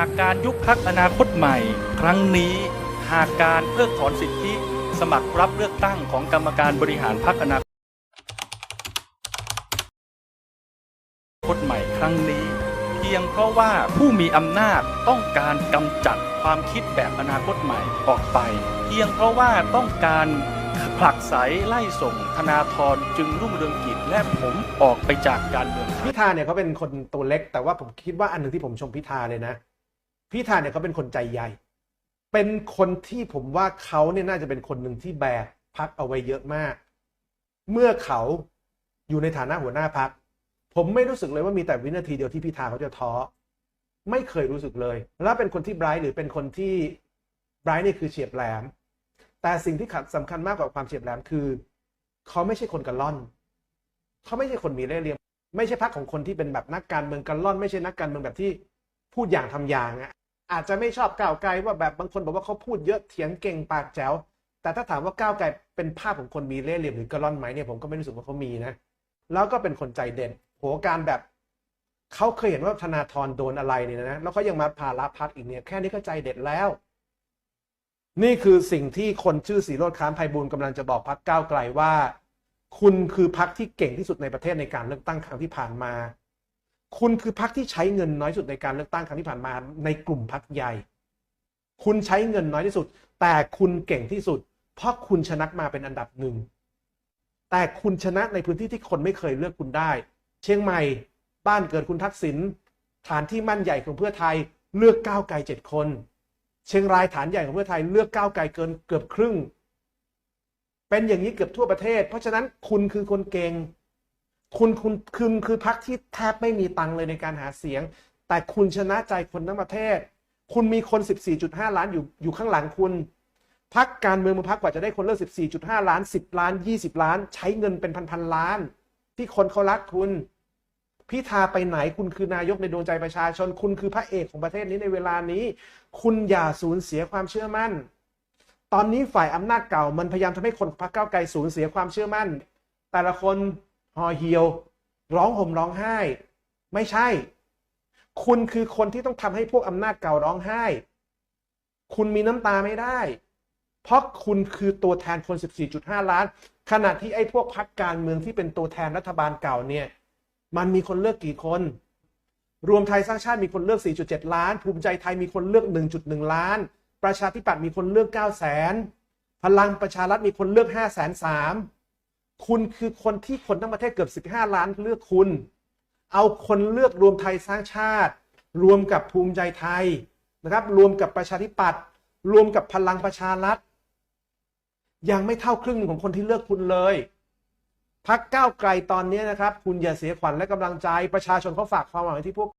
ากการยุบพักอนาคตใหม่ ครั้งนี้หากการเพิกถอนสิทธิ สมัครรับเลือกตั้งของกรรมการบริหารพักอนาคตใหม่ครั้งนี้ เพียงเพราะว่าผู้มีอำนาจต้องการกำจัดความคิดแบบอนาคตใหม่ออกไป เพียงเพราะว่าต้องการผลักไสไล่ส่งธนาธรจึงรุ่งเรืองกิจและผมออกไปจากการเมืองพิธาเนี่ยเขาเป็นคนตัวเล็กแต่ว่าผมคิดว่าอันหนึ่งที่ผมชมพิธาเลยนะ พิธาเนี่ยเขาเป็นคนใจใหญ่ เป็นคนที่ผมว่าเขาเนี่ยน่าจะเป็นคนหนึ่งที่แบกพักเอาไว้เยอะมาก เมื่อเขาอยู่ในฐานะหัวหน้าพัก ผมไม่รู้สึกเลยว่ามีแต่วินาทีเดียวที่พิธาเขาจะท้อ ไม่เคยรู้สึกเลย แล้วเป็นคนที่ไบรท์หรือเป็นคนที่ไบรท์นี่คือเฉียบแหลม แต่สิ่งที่สำคัญมากกว่าความเฉียบแหลมคือ เขาไม่ใช่คนกระล่อน เขาไม่ใช่คนมีเล่ห์เหลี่ยม ไม่ใช่พักของคนที่เป็นแบบนักการเมืองกันล่อน ไม่ใช่นักการเมืองแบบที่พูดอย่างทำอย่างอะ อาจจะไม่ชอบก้าวไกลว่าแบบบางคนบอกว่าเขาพูดเยอะเถียงเก่งปากแจ๋วแต่ถ้าถามว่าก้าวไกลเป็นภาพของคนมีเล่ห์เหลี่ยมหรือกระล่อนไหมเนี่ยผมก็ไม่รู้สึกว่าเขามีนะ แล้วก็เป็นคนใจเด่นโหการแบบเขาเคยเห็นว่าธนาธรโดนอะไรเนี่ยนะแล้วเขายังมาพาละพักอีกเนี่ยแค่นี้ก็ใจเด็ดแล้ว นี่คือสิ่งที่คนชื่อสีโรดค้ามไพบูลย์กำลังจะบอกพักก้าวไกลว่า คุณคือพักที่เก่งที่สุดในประเทศในการเลือกตั้งครั้งที่ผ่านมา คุณคือพักที่ใช้เงินน้อยสุดในการเลือกตั้งครั้งที่ผ่านมาในกลุ่มพักใหญ่ คุณใช้เงินน้อยที่สุด แต่คุณเก่งที่สุด เพราะคุณชนะมาเป็นอันดับหนึ่งแต่คุณชนะในพื้นที่ที่คนไม่เคยเลือกคุณได้ เชียงใหม่บ้านเกิดคุณทักษิณฐานที่มั่นใหญ่ของเพื่อไทยเลือกก้าวไกลเจ็ดคน เชียงรายฐานใหญ่ของเพื่อไทยเลือกก้าวไกลเกินเกือบครึ่ง เป็นอย่างนี้เกือบทั่วประเทศ เพราะฉะนั้นคุณคือคนเก่ง คุณคุณคุณคือพักที่แทบไม่มีตังเลยในการหาเสียง แต่คุณชนะใจคนทั้งประเทศ คุณมีคน 14.5 ล้านอยู่อยู่ข้างหลังคุณพักการเมืองบางพักกว่าจะได้คนเลือก 14.5 ล้าน 10 ล้าน 20 ล้าน ใช้เงินเป็นพันๆล้าน ที่คนเขารักคุณพิธาไปไหนคุณคือนายกในดวงใจประชาชน คุณคือพระเอกของประเทศนี้ในเวลานี้ คุณอย่าสูญเสียความเชื่อมั่น ตอนนี้ฝ่ายอำนาจเก่ามันพยายามทำให้คนพรรคก้าวไกลสูญเสียความเชื่อมั่น แต่ละคน หอเหี่ยว ร้องห่มร้องไห้ ไม่ใช่ คุณคือคนที่ต้องทำให้พวกอำนาจเก่าร้องไห้ คุณมีน้ำตาไม่ได้ เพราะคุณคือตัวแทนคน 14.5 ล้าน ขณะที่ไอ้พวกพรรคการเมืองที่เป็นตัวแทนรัฐบาลเก่าเนี่ย มันมีคนเลือกกี่คน รวมไทยสร้างชาติมีคนเลือก 4.7 ล้าน ภูมิใจไทยมีคนเลือก 1.1 ล้าน ประชาธิปัตย์มีคนเลือก 9 0 0 0 0 0พลังประชารัฐมีคนเลือก 5 3 0 0 0 คุณคือคนที่คนทั้งประเทศเกือบ 15 ล้านเลือกคุณ เอาคนเลือกรวมไทยสร้างชาติ รวมกับภูมิใจไทยนะครับ รวมกับประชาธิปัตย์รวมกับพลังประชารัฐ ยังไม่เท่าครึ่งหนึ่งของคนที่เลือกคุณเลยพักก้าวไกลตอนนี้นะครับ คุณอย่าเสียขวัญและกำลังใจประชาชนเขาฝากความหวังไว้ที่พวก